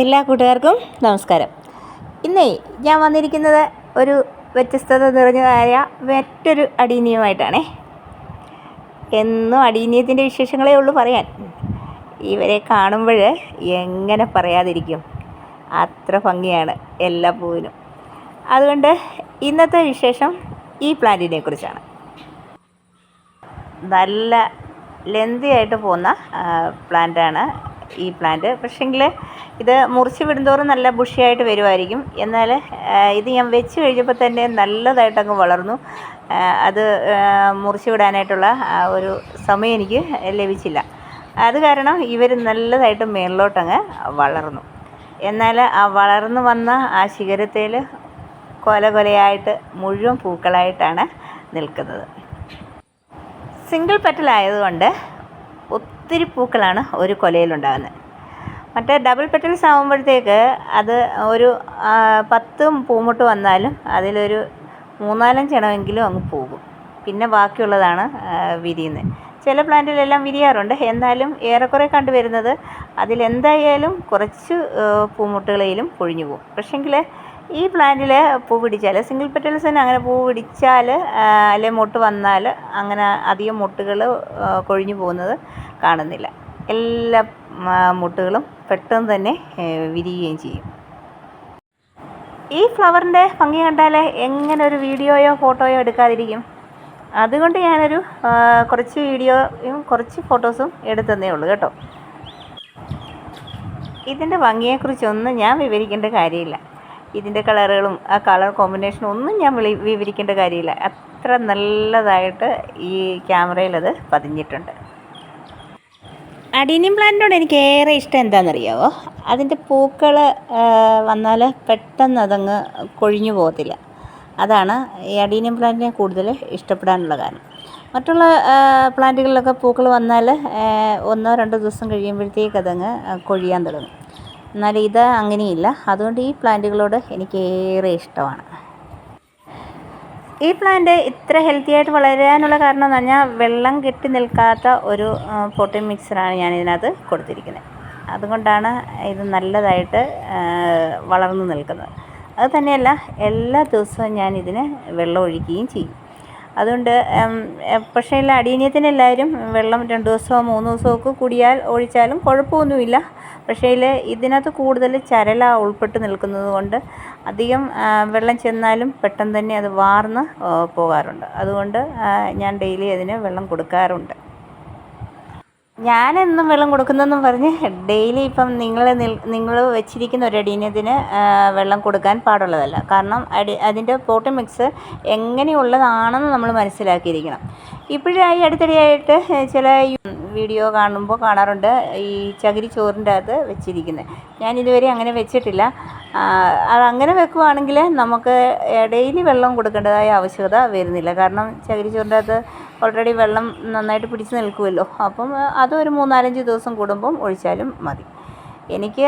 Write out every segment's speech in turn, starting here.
എല്ലാ കൂട്ടുകാർക്കും നമസ്കാരം. ഇന്നേ ഞാൻ വന്നിരിക്കുന്നത് ഒരു വ്യത്യസ്തത നിറഞ്ഞതായ മറ്റൊരു അടീനിയുമായിട്ടാണേ. എന്നും അടീനിയത്തിന്റെ വിശേഷങ്ങളേ ഉള്ളൂ പറയാൻ. ഇവരെ കാണുമ്പോൾ എങ്ങനെ പറയാതിരിക്കും. അത്ര ഭംഗിയാണ് എല്ലാ പൂവിനും അതുകൊണ്ട് ഇന്നത്തെ വിശേഷം ഈ പ്ലാന്റിനെ കുറിച്ചാണ്. നല്ല ലെന്തിയായിട്ട് പോകുന്ന പ്ലാന്റാണ് ഈ പ്ലാന്റ് പക്ഷേങ്കിൽ ഇത് മുറിച്ച് വിടുന്തോറും നല്ല ബുഷിയായിട്ട് വരുമായിരിക്കും എന്നാൽ ഇത് ഞാൻ വെച്ച് കഴിഞ്ഞപ്പോൾ തന്നെ നല്ലതായിട്ട് അങ്ങ് വളർന്നു അത് മുറിച്ച് വിടാനായിട്ടുള്ള ഒരു സമയം എനിക്ക് ലഭിച്ചില്ല. അത് കാരണം ഇവർ നല്ലതായിട്ട് മേളിലോട്ടങ്ങ് വളർന്നു. എന്നാൽ ആ വളർന്നു വന്ന ആ ശിഖരത്തിൽ കൊല കൊലയായിട്ട് മുഴുവൻ പൂക്കളായിട്ടാണ് നിൽക്കുന്നത്. സിംഗിൾ പെറ്റൽ ആയതുകൊണ്ട് ഒത്തിരി പൂക്കളാണ് ഒരു കൊലയിലുണ്ടാകുന്നത്. മറ്റേ ഡബിൾ പെറ്റൽസ് ആകുമ്പോഴത്തേക്ക് അത് ഒരു പത്ത് പൂമുട്ട് വന്നാലും അതിലൊരു മൂന്നാലഞ്ചെണ്ണമെങ്കിലും അങ്ങ് പോകും. പിന്നെ ബാക്കിയുള്ളതാണ് വിരിയുന്നത്. ചില പ്ലാന്റിലെല്ലാം വിരിയാറുണ്ട്. എന്നാലും ഏറെക്കുറെ കണ്ടുവരുന്നത് അതിലെന്തായാലും കുറച്ച് പൂമുട്ടുകളിലും പൊഴിഞ്ഞു പോകും. പക്ഷേങ്കിൽ ഈ പ്ലാന്റിൽ പൂ പിടിച്ചാൽ സിംഗിൾ പെറ്റൽസിന് അങ്ങനെ പൂ പിടിച്ചാൽ അല്ലെ മൊട്ട് വന്നാൽ അങ്ങനെ അധികം മൊട്ടുകൾ കൊഴിഞ്ഞു പോകുന്നത് കാണുന്നില്ല. എല്ലാ മൊട്ടുകളും പെട്ടെന്ന് തന്നെ വിരിയുകയും ചെയ്യും. ഈ ഫ്ലവറിന്റെ ഭംഗി കണ്ടാൽ എങ്ങനെ ഒരു വീഡിയോയോ ഫോട്ടോയോ എടുക്കാതിരിക്കും? അതുകൊണ്ട് ഞാനൊരു കുറച്ച് വീഡിയോയും കുറച്ച് ഫോട്ടോസും എടുത്തതേ ഉള്ളൂ കേട്ടോ. ഇതിന്റെ ഭംഗിയെക്കുറിച്ചൊന്നും ഞാൻ വിവരിക്കേണ്ട കാര്യമില്ല. ഇതിന്റെ കളറുകളും ആ കളർ കോമ്പിനേഷനും ഒന്നും ഞാൻ വിളി വിവരിക്കേണ്ട കാര്യമില്ല. അത്ര നല്ലതായിട്ട് ഈ ക്യാമറയിൽ അത് പതിഞ്ഞിട്ടുണ്ട്. അഡീനിയം പ്ലാന്റിനോട് എനിക്ക് ഏറെ ഇഷ്ടം എന്താണെന്നറിയാവോ? അതിന്റെ പൂക്കൾ വന്നാൽ പെട്ടെന്ന് അതങ്ങ് കൊഴിഞ്ഞു പോകത്തില്ല. അതാണ് ഈ അഡീനിയം പ്ലാന്റിനെ കൂടുതൽ ഇഷ്ടപ്പെടാനുള്ള കാരണം. മറ്റുള്ള പ്ലാന്റുകളിലൊക്കെ പൂക്കൾ വന്നാൽ ഒന്നോ രണ്ടോ ദിവസം കഴിയുമ്പോഴത്തേക്ക് അതങ്ങ് കൊഴിയാൻ തുടങ്ങും. എന്നാൽ ഇത് അങ്ങനെയില്ല. അതുകൊണ്ട് ഈ പ്ലാന്റുകളോട് എനിക്ക് ഏറെ ഇഷ്ടമാണ്. ഈ പ്ലാന്റ് ഇത്ര ഹെൽത്തി ആയിട്ട് വളരാനുള്ള കാരണം എന്ന് പറഞ്ഞാൽ വെള്ളം കെട്ടി നിൽക്കാത്ത ഒരു പൊട്ടി മിക്സറാണ് ഞാൻ ഇതിനകത്ത് കൊടുത്തിരിക്കുന്നത്. അതുകൊണ്ടാണ് ഇത് നല്ലതായിട്ട് വളർന്നു നിൽക്കുന്നത്. അത് തന്നെയല്ല എല്ലാ ദിവസവും ഞാൻ ഇതിന് വെള്ളം ഒഴിക്കുകയും ചെയ്യും. അതുകൊണ്ട് പക്ഷേ എല്ലാ അടിയനിയത്തിന് എല്ലാവരും വെള്ളം രണ്ട് ദിവസമോ മൂന്ന് ദിവസമോ ഒക്കെ കൂടിയാൽ ഒഴിച്ചാലും കുഴപ്പമൊന്നുമില്ല. പക്ഷേ ഇതിനകത്ത് കൂടുതൽ ചരല ഉൾപ്പെട്ട് നിൽക്കുന്നത് കൊണ്ട് അധികം വെള്ളം ചെന്നാലും പെട്ടെന്ന് തന്നെ അത് വാർന്ന് പോകാറുണ്ട്. അതുകൊണ്ട് ഞാൻ ഡെയിലി അതിന് വെള്ളം കൊടുക്കാറുണ്ട്. ഞാനെന്നും വെള്ളം കൊടുക്കുന്നെന്നും പറഞ്ഞ് ഡെയിലി ഇപ്പം നിങ്ങൾ നിങ്ങൾ വെച്ചിരിക്കുന്ന ഒരു അടീനതിന് വെള്ളം കൊടുക്കാൻ പാടുള്ളതല്ല. കാരണം അടി അതിന്റെ പോട്ട് മിക്സ് എങ്ങനെയുള്ളതാണെന്ന് നമ്മൾ മനസ്സിലാക്കിയിരിക്കണം. ഇപ്പോഴായി അടുത്തിടെയായിട്ട് ചില വീഡിയോ കാണുമ്പോൾ കാണാറുണ്ട് ഈ ചകിരി ചോറിന്റെ അകത്ത് വെച്ചിരിക്കുന്നത്. ഞാൻ ഇതുവരെ അങ്ങനെ വെച്ചിട്ടില്ല. അത് അങ്ങനെ വെക്കുവാണെങ്കിൽ നമുക്ക് ഡെയിലി വെള്ളം കൊടുക്കേണ്ടതായ ആവശ്യകത വരുന്നില്ല. കാരണം ചകിരി ചോറിന്റെ അകത്ത് ഓൾറെഡി വെള്ളം നന്നായിട്ട് പിടിച്ച് നിൽക്കുമല്ലോ. അപ്പം അതൊരു മൂന്നാലഞ്ച് ദിവസം കൂടുമ്പം ഒഴിച്ചാലും മതി. എനിക്ക്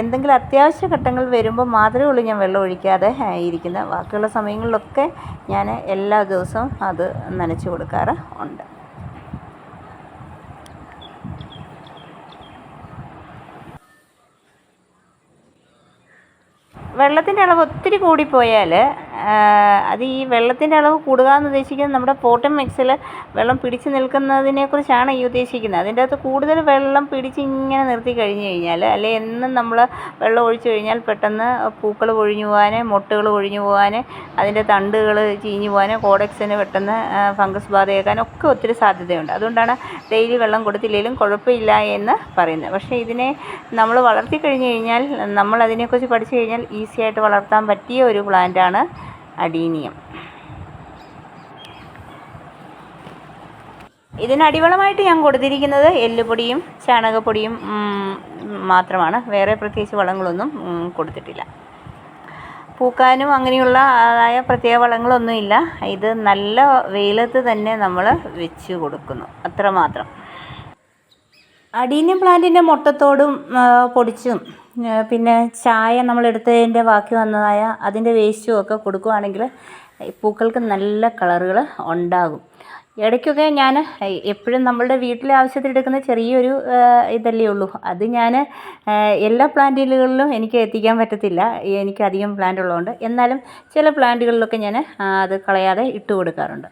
എന്തെങ്കിലും അത്യാവശ്യ ഘട്ടങ്ങൾ വരുമ്പോൾ മാത്രമേ ഉള്ളൂ ഞാൻ വെള്ളം ഒഴിക്കാതെ ഇരിക്കുന്നത് ബാക്കിയുള്ള സമയങ്ങളിലൊക്കെ ഞാൻ എല്ലാ ദിവസവും അത് നനച്ച് കൊടുക്കാറ് ഉണ്ട്. വെള്ളത്തിന്റെ അളവ് ഒത്തിരി കൂടിപ്പോയാൽ അത് ഈ വെള്ളത്തിന്റെ അളവ് കൂടുക എന്ന് ഉദ്ദേശിക്കുന്നത് നമ്മുടെ പോട്ടൻ മിക്സിൽ വെള്ളം പിടിച്ച് നിൽക്കുന്നതിനെക്കുറിച്ചാണ് ഈ ഉദ്ദേശിക്കുന്നത്. അതിന്റെ അകത്ത് കൂടുതൽ വെള്ളം പിടിച്ച് ഇങ്ങനെ നിർത്തി കഴിഞ്ഞ് കഴിഞ്ഞാൽ അല്ലെ എന്നും നമ്മൾ വെള്ളം ഒഴിച്ചു കഴിഞ്ഞാൽ പെട്ടെന്ന് പൂക്കൾ കൊഴിഞ്ഞു പോകാൻ മൊട്ടുകൾ കൊഴിഞ്ഞു പോകാൻ അതിന്റെ തണ്ടുകൾ ചീഞ്ഞു പോകാൻ കോഡക്സിന് പെട്ടെന്ന് ഫംഗസ് ബാധയേക്കാൻ ഒക്കെ ഒത്തിരി സാധ്യതയുണ്ട്. അതുകൊണ്ടാണ് ഡെയിലി വെള്ളം കൊടുത്തില്ലെങ്കിലും കുഴപ്പമില്ല എന്ന് പറയുന്നത്. പക്ഷേ ഇതിനെ നമ്മൾ വളർത്തി കഴിഞ്ഞ് കഴിഞ്ഞാൽ നമ്മൾ അതിനെക്കുറിച്ച് പഠിച്ചു കഴിഞ്ഞാൽ ഈസി ആയിട്ട് വളർത്താൻ പറ്റിയ ഒരു പ്ലാന്റാണ് അഡീനിയം ഇതിന് അടിവളമായിട്ട് ഞാൻ കൊടുത്തിരിക്കുന്നത് എല്ലുപൊടിയും ചാണകപ്പൊടിയും മാത്രമാണ്. വേറെ പ്രത്യേകിച്ച് വളങ്ങളൊന്നും കൊടുത്തിട്ടില്ല. പൂക്കാനും അങ്ങനെയുള്ള ആയ പ്രത്യേക വളങ്ങളൊന്നുമില്ല. ഇത് നല്ല വെയിലത്ത് തന്നെ നമ്മൾ വെച്ച് കൊടുക്കുന്നു. അത്രമാത്രം. അടീനിയം പ്ലാന്റിന്റെ മുട്ടത്തോടും പൊടിച്ചും പിന്നെ ചായ നമ്മൾ എടുത്തതിന്റെ ബാക്കി വന്നതായ അതിന്റെ വേസ്റ്റും ഒക്കെ കൊടുക്കുകയാണെങ്കിൽ പൂക്കൾക്ക് നല്ല കളറുകൾ ഉണ്ടാകും. ഇടയ്ക്കൊക്കെ ഞാൻ എപ്പോഴും നമ്മളുടെ വീട്ടിലെ ആവശ്യത്തിൽ എടുക്കുന്ന ചെറിയൊരു ഇതല്ലേ ഉള്ളൂ. അത് ഞാൻ എല്ലാ പ്ലാന്റുകളിലും എനിക്ക് എത്തിക്കാൻ പറ്റത്തില്ല. എനിക്ക് അധികം പ്ലാന്റ് ഉള്ളതുകൊണ്ട്. എന്നാലും ചില പ്ലാന്റുകളിലൊക്കെ ഞാൻ അത് കളയാതെ ഇട്ട് കൊടുക്കാറുണ്ട്.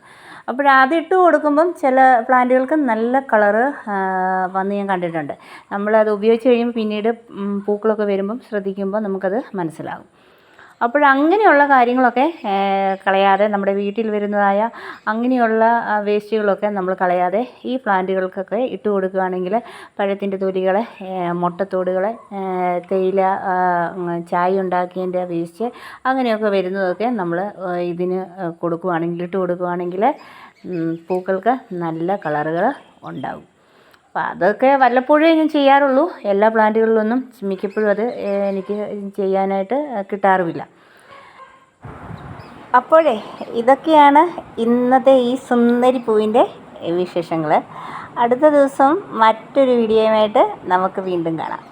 അപ്പോൾ അത് ഇട്ട് കൊടുക്കുമ്പം ചില പ്ലാന്റുകൾക്ക് നല്ല കളറ് വന്ന് ഞാൻ കണ്ടിട്ടുണ്ട്. നമ്മളത് ഉപയോഗിച്ച് കഴിയുമ്പോൾ പിന്നീട് പൂക്കളൊക്കെ വരുമ്പം ശ്രദ്ധിക്കുമ്പോൾ നമുക്കത് മനസ്സിലാകും. അപ്പോൾ അങ്ങനെയുള്ള കാര്യങ്ങളൊക്കെ കളയാതെ നമ്മുടെ വീട്ടിൽ വരുന്നതായ അങ്ങനെയുള്ള വേസ്റ്റുകളൊക്കെ നമ്മൾ കളയാതെ ഈ പ്ലാന്റുകൾക്കൊക്കെ ഇട്ട് കൊടുക്കുകയാണെങ്കിൽ പഴത്തിന്റെ തൊലികൾ മുട്ടത്തോടുകൾ തേയില ചായ ഉണ്ടാക്കിയതിന്റെ വേസ്റ്റ് അങ്ങനെയൊക്കെ വരുന്നതൊക്കെ നമ്മൾ ഇതിന് കൊടുക്കുകയാണെങ്കിൽ ഇട്ട് കൊടുക്കുകയാണെങ്കിൽ പൂക്കൾക്ക് നല്ല കളറുകൾ ഉണ്ടാകും അപ്പോൾ അതൊക്കെ വല്ലപ്പോഴേ ഞാൻ ചെയ്യാറുള്ളൂ. എല്ലാ പ്ലാന്റുകളിലൊന്നും മിക്കപ്പോഴും അത് എനിക്ക് ചെയ്യാനായിട്ട് കിട്ടാറുമില്ല. അപ്പോഴേ ഇതൊക്കെയാണ് ഇന്നത്തെ ഈ സുന്ദരി പൂവിന്റെ വിശേഷങ്ങൾ അടുത്ത ദിവസം മറ്റൊരു വീഡിയോയുമായിട്ട് നമുക്ക് വീണ്ടും കാണാം.